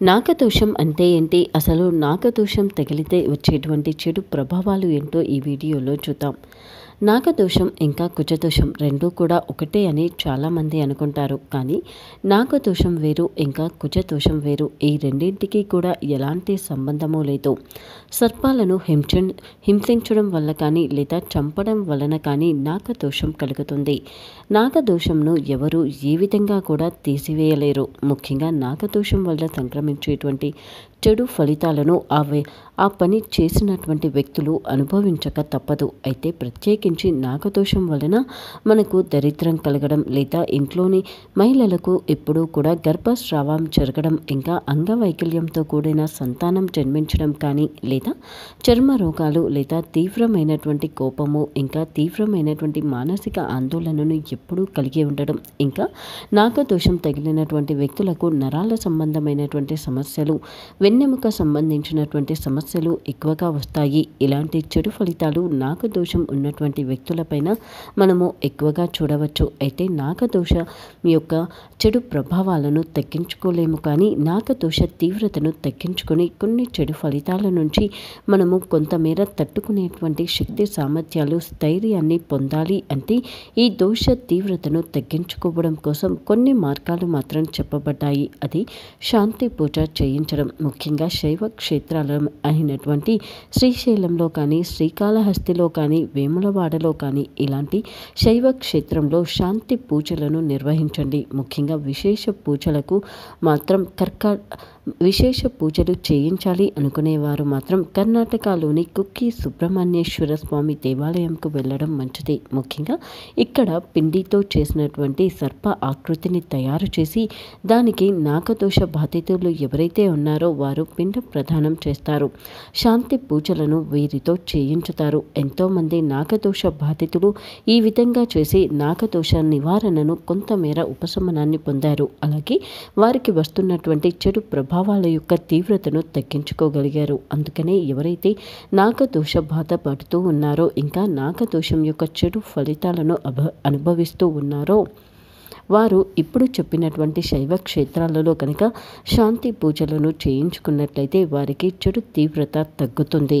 నాగదోషం అంటే ఏంటి? అసలు నాగదోషం తగిలితే వచ్చేటువంటి చెడు ప్రభావాలు ఏంటో ఈ వీడియోలో చూద్దాం. నాగదోషం ఇంకా కుజదోషం రెండూ కూడా ఒకటే అని చాలామంది అనుకుంటారు. కానీ నాగదోషం వేరు ఇంకా కుజదోషం వేరు. ఈ రెండింటికి కూడా ఎలాంటి సంబంధము లేదు. సర్పాలను హింస హింసించడం వల్ల కానీ లేదా చంపడం వలన కానీ నాగదోషం కలుగుతుంది. నాగదోషంను ఎవరు ఏ విధంగా కూడా తీసివేయలేరు. ముఖ్యంగా నాగదోషం వల్ల సంక్రమించేటువంటి చెడు ఫలితాలను ఆ వే- ఆ పని చేసినటువంటి వ్యక్తులు అనుభవించక తప్పదు. అయితే ప్రత్యేకించి నాగదోషం వలన మనకు దరిద్రం కలగడం లేదా ఇంట్లోని మహిళలకు ఎప్పుడూ కూడా గర్భస్రావం జరగడం ఇంకా అంగవైకల్యంతో కూడిన సంతానం జన్మించడం కానీ లేదా చర్మ రోగాలు లేదా తీవ్రమైనటువంటి కోపము ఇంకా తీవ్రమైనటువంటి మానసిక ఆందోళనను ఎప్పుడూ కలిగి ఉండడం ఇంకా నాగదోషం తగిలినటువంటి వ్యక్తులకు నరాల సంబంధమైనటువంటి సమస్యలు వెన్నెముక సంబంధించినటువంటి సమస్యలు ఎక్కువగా వస్తాయి. ఇలాంటి చెడు ఫలితాలు నాగదోషం ఉన్నటువంటి వ్యక్తులపైన మనము ఎక్కువగా చూడవచ్చు. అయితే నాగదోష యొక్క చెడు ప్రభావాలను తగ్గించుకోలేము కానీ నాగదోష తీవ్రతను తగ్గించుకొని కొన్ని చెడు ఫలితాల నుంచి మనము కొంతమేర తట్టుకునేటువంటి శక్తి సామర్థ్యాలు స్థైర్యాన్ని పొందాలి అంటే ఈ దోష తీవ్రతను తగ్గించుకోవడం కోసం కొన్ని మార్గాలు మాత్రం చెప్పబడ్డాయి. అది శాంతి పూజ చేయించడం ముఖ్యంగా శైవ క్షేత్రాల అయినటువంటి శ్రీశైలంలో కానీ శ్రీకాళహస్తిలో కానీ వేములవాడలో కానీ ఇలాంటి శైవ క్షేత్రంలో శాంతి పూజలను నిర్వహించండి. ముఖ్యంగా విశేష పూజలకు మాత్రం కర్క విశేష పూజలు చేయించాలి అనుకునేవారు మాత్రం కర్ణాటకలోని కుక్కి సుబ్రహ్మణ్యేశ్వర స్వామి దేవాలయంకు వెళ్ళడం మంచిది. ముఖ్యంగా ఇక్కడ పిండితో చేసినటువంటి సర్ప ఆకృతిని తయారు చేసి దానికి నాగదోష బాధితులు ఎవరైతే ఉన్నారో వారు పిండ ప్రదానం చేస్తారు. శాంతి పూజలను వీరితో చేయించుతారు. ఎంతోమంది నాగదోష బాధితులు ఈ విధంగా చేసి నాగదోష నివారణను కొంతమేర ఉపశమనాన్ని పొందారు. అలాగే వారికి వస్తున్నటువంటి చెడు ప్రభావాల యొక్క తీవ్రతను తగ్గించుకోగలిగారు. అందుకనే ఎవరైతే నాగదోష బాధ పడుతూ ఉన్నారో ఇంకా నాగదోషం యొక్క చెడు ఫలితాలను అభ అనుభవిస్తూ ఉన్నారో వారు ఇప్పుడు చెప్పినటువంటి శైవ క్షేత్రాలలో కనుక శాంతి పూజలను చేయించుకున్నట్లయితే వారికి చెడు తీవ్రత తగ్గుతుంది.